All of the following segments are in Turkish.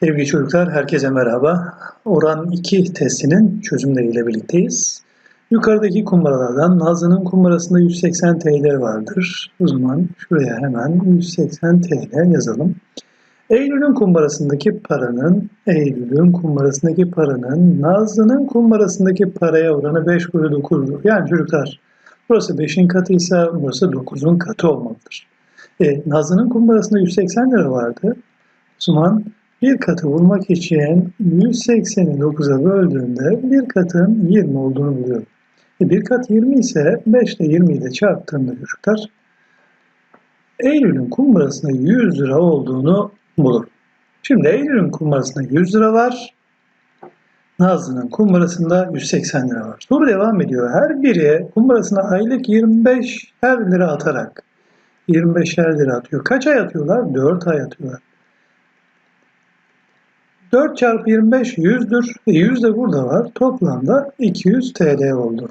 Sevgili çocuklar, herkese merhaba. Oran 2 testinin çözümleriyle birlikteyiz. Yukarıdaki kumbaralardan Nazlı'nın kumbarasında 180 TL vardır. O zaman şuraya hemen 180 TL yazalım. Eylül'ün kumbarasındaki paranın, Eylül'ün kumbarasındaki paranın Nazlı'nın kumbarasındaki paraya oranı 5 bölü 9'dur. Yani çocuklar burası 5'in katıysa burası 9'un katı olmalıdır. E, Nazlı'nın kumbarasında 180 lira vardı. O zaman bir katı bulmak için 180'i 9'a böldüğümde bir katın 20 olduğunu buluyorum. E bir kat 20 ise 5 ile 20'yi de çarptığımda çocuklar Eylül'ün kumbarasında 100 lira olduğunu bulurum. Şimdi Eylül'ün kumbarasında 100 lira var. Nazlı'nın kumbarasında 180 lira var. Soru devam ediyor. Her biri kumbarasına aylık 25 her lira atarak 25'er lira atıyor. Kaç ay atıyorlar? 4 ay atıyorlar. 4 çarpı 25 100'dür. E 100 de burada var. Toplamda 200 TL oldu.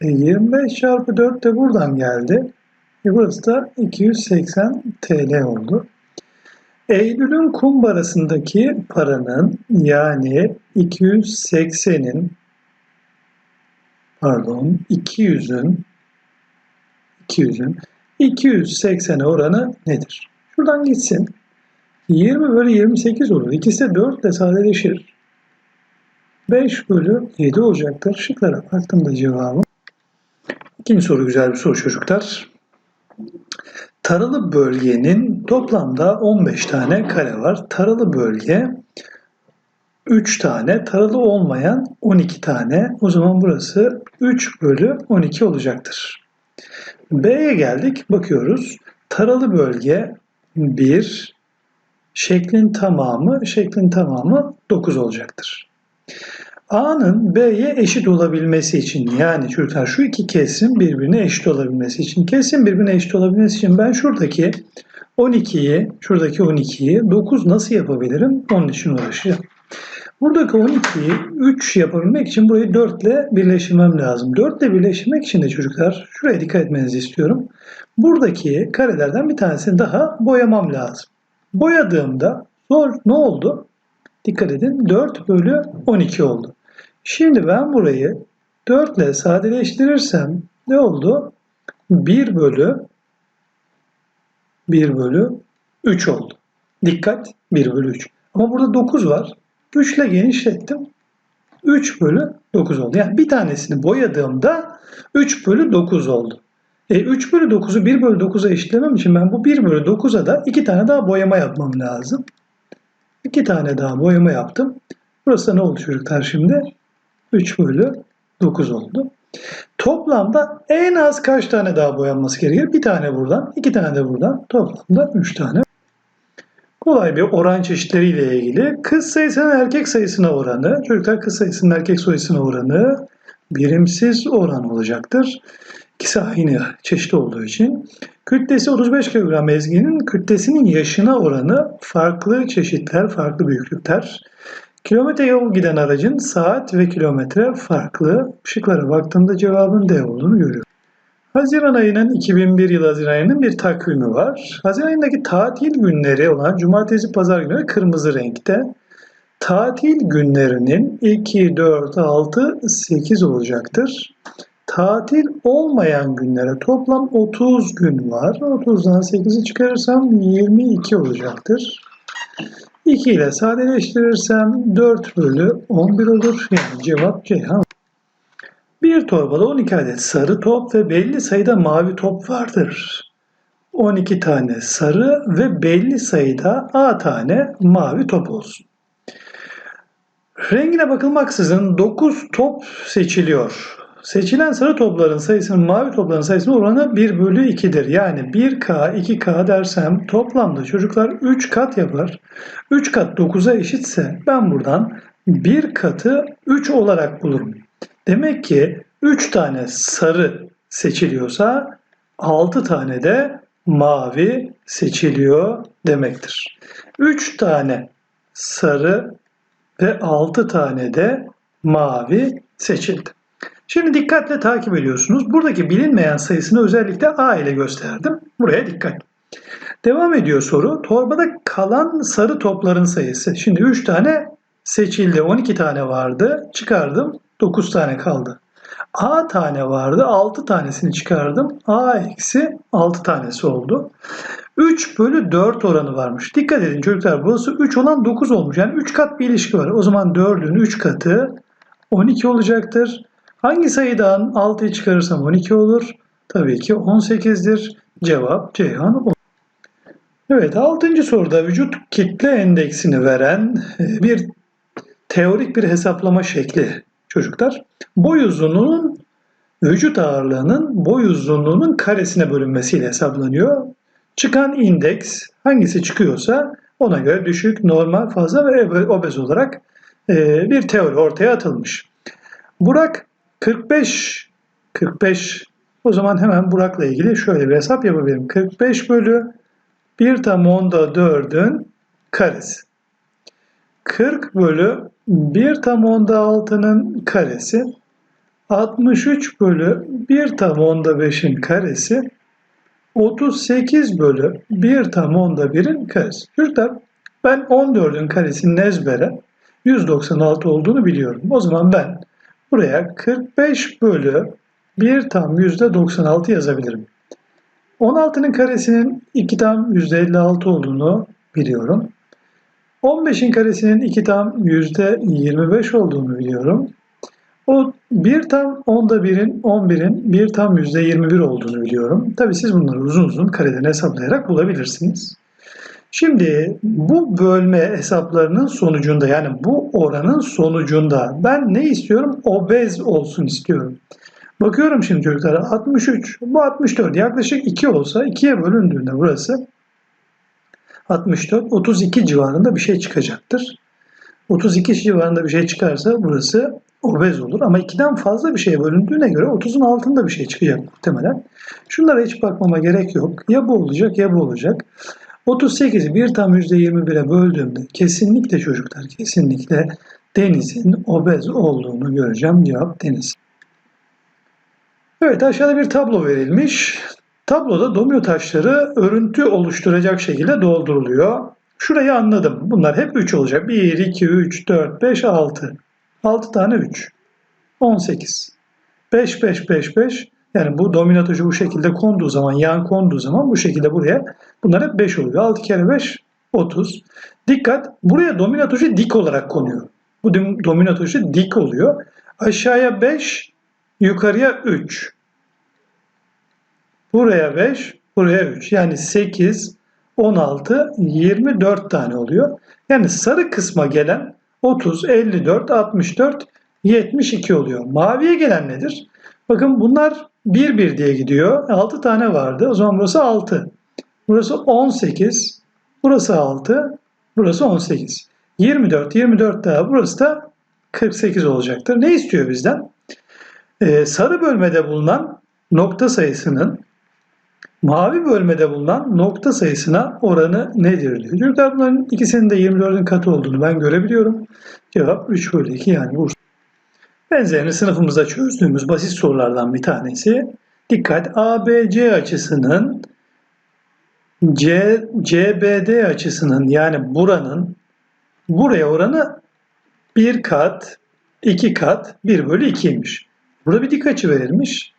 E 25 çarpı 4 de buradan geldi. E burası da 280 TL oldu. Eylül'ün kumbarasındaki paranın yani 280'in pardon 200'ün 200'ün 280'e oranı nedir? Şuradan gitsin. 20 bölü 28 olur. İkisi de 4 ile sadeleşir. 5 bölü 7 olacaktır. Şıklara baktığımda cevabım. İkinci soru güzel bir soru çocuklar. Taralı bölgenin toplamda 15 tane kare var. Taralı bölge 3 tane, taralı olmayan 12 tane. O zaman burası 3 bölü 12 olacaktır. B'ye geldik. Bakıyoruz. Taralı bölge 1, şeklin tamamı, şeklin tamamı 9 olacaktır. A'nın B'ye eşit olabilmesi için yani çocuklar şu iki kesim birbirine eşit olabilmesi için kesim birbirine eşit olabilmesi için ben şuradaki 12'yi şuradaki 12'yi 9 nasıl yapabilirim? Onun için uğraşacağım. Buradaki 12'yi 3 yapabilmek için burayı 4 ile birleştirmem lazım. 4 ile birleştirmek için de çocuklar şuraya dikkat etmenizi istiyorum. Buradaki karelerden bir tanesini daha boyamam lazım. Boyadığımda zor ne oldu? Dikkat edin 4 bölü 12 oldu. Şimdi ben burayı 4 ile sadeleştirirsem ne oldu? 1 bölü 1 bölü 3 oldu. Dikkat 1 bölü 3. Ama burada 9 var. 3 ile genişlettim. 3 bölü 9 oldu. Yani bir tanesini boyadığımda 3 bölü 9 oldu. E, 3 bölü 9'u 1 bölü 9'a eşitlemem için ben bu 1 bölü 9'a da 2 tane daha boyama yapmam lazım. 2 tane daha boyama yaptım. Burası ne oldu çocuklar şimdi? 3 bölü 9 oldu. Toplamda en az kaç tane daha boyanması gerekir? Bir tane buradan, iki tane de buradan. Toplamda 3 tane. Kolay bir oran çeşitleriyle ilgili. Kız sayısının erkek sayısına oranı, çocuklar kız sayısının erkek sayısına oranı birimsiz oran olacaktır. İkisi aynı çeşit olduğu için. Kütlesi 35 kilogram ezginin kütlesinin yaşına oranı farklı çeşitler, farklı büyüklükler. Kilometre yol giden aracın saat ve kilometre farklı. Şıklara baktığımda cevabın D olduğunu görüyorum. Haziran ayının 2001 yılı Haziran ayının bir takvimi var. Haziran ayındaki tatil günleri olan cumartesi pazar günleri kırmızı renkte. Tatil günlerinin 2, 4, 6, 8 olacaktır. Tatil olmayan günlere toplam 30 gün var. 30'dan 8'i çıkarırsam 22 olacaktır. 2 ile sadeleştirirsem 4 bölü 11 olur. Yani cevap Ceyhan. Bir torbada 12 adet sarı top ve belli sayıda mavi top vardır. 12 tane sarı ve belli sayıda A tane mavi top olsun. Rengine bakılmaksızın 9 top seçiliyor. Seçilen sarı topların sayısının mavi topların sayısının oranı 1 bölü 2'dir. Yani 1K, 2K dersem toplamda çocuklar 3 kat yapar. 3 kat 9'a eşitse ben buradan 1 katı 3 olarak bulurum. Demek ki 3 tane sarı seçiliyorsa 6 tane de mavi seçiliyor demektir. 3 tane sarı ve 6 tane de mavi seçildi. Şimdi dikkatle takip ediyorsunuz. Buradaki bilinmeyen sayısını özellikle A ile gösterdim. Buraya dikkat. Devam ediyor soru. Torbada kalan sarı topların sayısı. Şimdi 3 tane seçildi. 12 tane vardı. Çıkardım. 9 tane kaldı. A tane vardı. 6 tanesini çıkardım. A eksi 6 tanesi oldu. 3 bölü 4 oranı varmış. Dikkat edin çocuklar burası 3 olan 9 olmuş. Yani 3 kat bir ilişki var. O zaman 4'ün 3 katı 12 olacaktır. Hangi sayıdan 6'yı çıkarırsam 12 olur? Tabii ki 18'dir. Cevap Ceyhan olur. Evet 6. soruda vücut kitle endeksini veren e, bir teorik bir hesaplama şekli çocuklar. Boy uzunluğunun vücut ağırlığının boy uzunluğunun karesine bölünmesiyle hesaplanıyor. Çıkan indeks hangisi çıkıyorsa ona göre düşük, normal, fazla ve obez olarak e, bir teori ortaya atılmış. Burak 45 45 o zaman hemen Burak'la ilgili şöyle bir hesap yapabilirim. 45 bölü 1 tam onda 4'ün karesi. 40 bölü 1 tam onda 6'nın karesi. 63 bölü 1 tam onda 5'in karesi. 38 bölü 1 tam onda 1'in karesi. Çocuklar ben 14'ün karesinin ezbere 196 olduğunu biliyorum. O zaman ben buraya 45 bölü 1 tam %96 yazabilirim. 16'nın karesinin 2 tam %56 olduğunu biliyorum. 15'in karesinin 2 tam %25 olduğunu biliyorum. O 1 tam onda 1'in 11'in 1 tam %21 olduğunu biliyorum. Tabi siz bunları uzun uzun kareden hesaplayarak bulabilirsiniz. Şimdi bu bölme hesaplarının sonucunda yani bu oranın sonucunda ben ne istiyorum? Obez olsun istiyorum. Bakıyorum şimdi çocuklara 63, bu 64 yaklaşık 2 olsa 2'ye bölündüğünde burası 64, 32 civarında bir şey çıkacaktır. 32 civarında bir şey çıkarsa burası obez olur. Ama 2'den fazla bir şeye bölündüğüne göre 30'un altında bir şey çıkacak muhtemelen. Şunlara hiç bakmama gerek yok. Ya bu olacak ya bu olacak. 38'i 1 tam %21'e böldüğümde kesinlikle çocuklar kesinlikle denizin obez olduğunu göreceğim. Cevap deniz. Evet aşağıda bir tablo verilmiş. Tabloda domino taşları örüntü oluşturacak şekilde dolduruluyor. Şurayı anladım. Bunlar hep 3 olacak. 1, 2, 3, 4, 5, 6. 6 tane 3. 18. 5, 5, 5, 5. Yani bu domino taşı bu şekilde konduğu zaman, yan konduğu zaman bu şekilde buraya bunlar hep 5 oluyor. 6 kere 5, 30. Dikkat buraya domino taşı dik olarak konuyor. Bu domino taşı dik oluyor. Aşağıya 5, yukarıya 3. Buraya 5, buraya 3. Yani 8, 16, 24 tane oluyor. Yani sarı kısma gelen 30, 54, 64, 72 oluyor. Maviye gelen nedir? Bakın bunlar 1 1 diye gidiyor. 6 tane vardı. O zaman burası 6. Burası 18. Burası 6. Burası 18. 24, 24 daha. Burası da 48 olacaktır. Ne istiyor bizden? Ee, sarı bölmede bulunan nokta sayısının mavi bölmede bulunan nokta sayısına oranı nedir diyor. Bunların ikisinin de 24'ün katı olduğunu ben görebiliyorum. Cevap 3 bölü 2 yani Bursa. Benzerini sınıfımızda çözdüğümüz basit sorulardan bir tanesi. Dikkat ABC açısının C, CBD açısının yani buranın buraya oranı bir kat, iki kat, 1 bölü 2'ymiş. Burada bir dik açı verilmiş.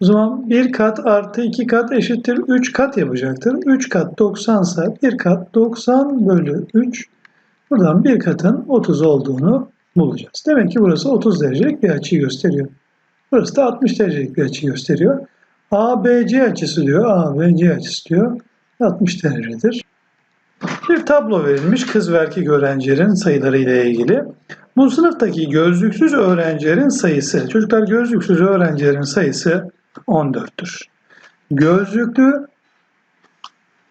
O zaman 1 kat artı 2 kat eşittir 3 kat yapacaktır. 3 kat 90 ise 1 kat 90 bölü 3. Buradan 1 katın 30 olduğunu bulacağız. Demek ki burası 30 derecelik bir açıyı gösteriyor. Burası da 60 derecelik bir açıyı gösteriyor. ABC açısı diyor. ABC açısı diyor. 60 derecedir. Bir tablo verilmiş kız ve erkek öğrencilerin sayıları ile ilgili. Bu sınıftaki gözlüksüz öğrencilerin sayısı, çocuklar gözlüksüz öğrencilerin sayısı 14'tür. Gözlüklü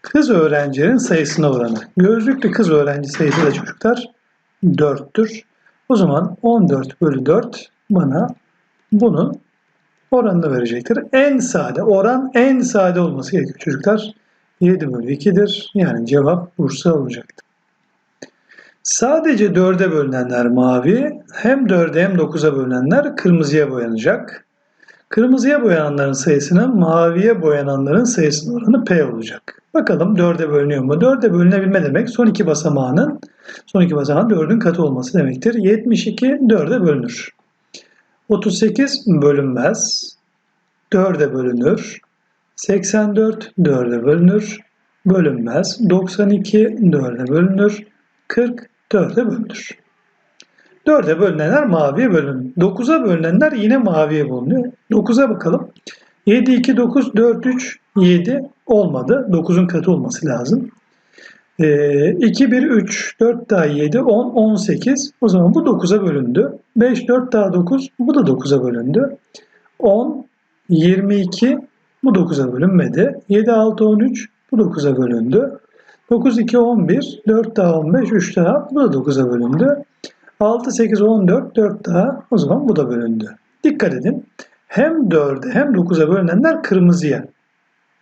kız öğrencilerin sayısına oranı. Gözlüklü kız öğrenci sayısı da çocuklar 4'tür. O zaman 14 bölü 4 bana bunun oranını verecektir. En sade oran en sade olması gerekiyor çocuklar. 7 bölü 2'dir. Yani cevap Bursa olacaktır. Sadece 4'e bölünenler mavi, hem 4'e hem 9'a bölünenler kırmızıya boyanacak. Kırmızıya boyananların sayısına maviye boyananların sayısının oranı P olacak. Bakalım 4'e bölünüyor mu? 4'e bölünebilme demek son iki basamağının son iki basamağın 4'ün katı olması demektir. 72 4'e bölünür. 38 bölünmez. 4'e bölünür. 84 4'e bölünür. Bölünmez. 92 4'e bölünür. 40 4'e bölünür. 4'e bölünenler maviye bölünür. 9'a bölünenler yine maviye bölünüyor. 9'a bakalım. 7, 2, 9, 4, 3, 7 olmadı. 9'un katı olması lazım. Ee, 2, 1, 3, 4 daha 7, 10, 18. O zaman bu 9'a bölündü. 5, 4 daha 9, bu da 9'a bölündü. 10, 22, bu 9'a bölünmedi. 7, 6, 13, bu 9'a bölündü. 9, 2, 11, 4 daha 15, 3 daha, bu da 9'a bölündü. 6, 8, 14, 4 daha, o zaman bu da bölündü. Dikkat edin. Hem 4'e hem 9'a bölünenler kırmızıya.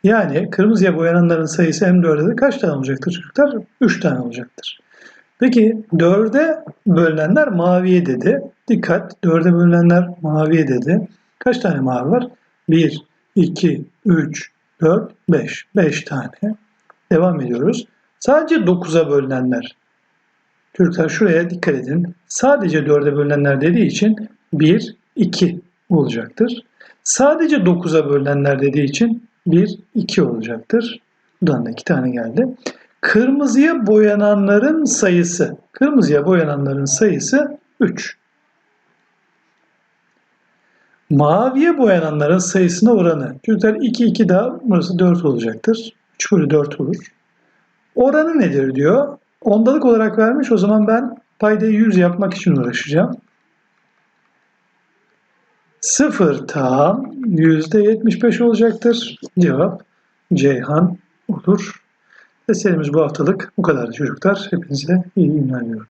Yani kırmızıya boyananların sayısı hem 4'e de kaç tane olacaktır çocuklar? 3 tane olacaktır. Peki 4'e bölünenler maviye dedi. Dikkat 4'e bölünenler maviye dedi. Kaç tane mavi var? 1, 2, 3, 4, 5. 5 tane. Devam ediyoruz. Sadece 9'a bölünenler. Çocuklar şuraya dikkat edin. Sadece 4'e bölünenler dediği için 1, 2 olacaktır. Sadece 9'a bölünenler dediği için 1, 2 olacaktır. Buradan da 2 tane geldi. Kırmızıya boyananların sayısı. Kırmızıya boyananların sayısı 3. Maviye boyananların sayısına oranı. Çocuklar 2, 2 daha burası 4 olacaktır. 3 bölü 4 olur. Oranı nedir diyor. Ondalık olarak vermiş. O zaman ben paydayı 100 yapmak için uğraşacağım. 0 tam %75 olacaktır. Cevap Ceyhan olur. Derslerimiz bu haftalık bu kadar çocuklar. Hepinize iyi günler diliyorum.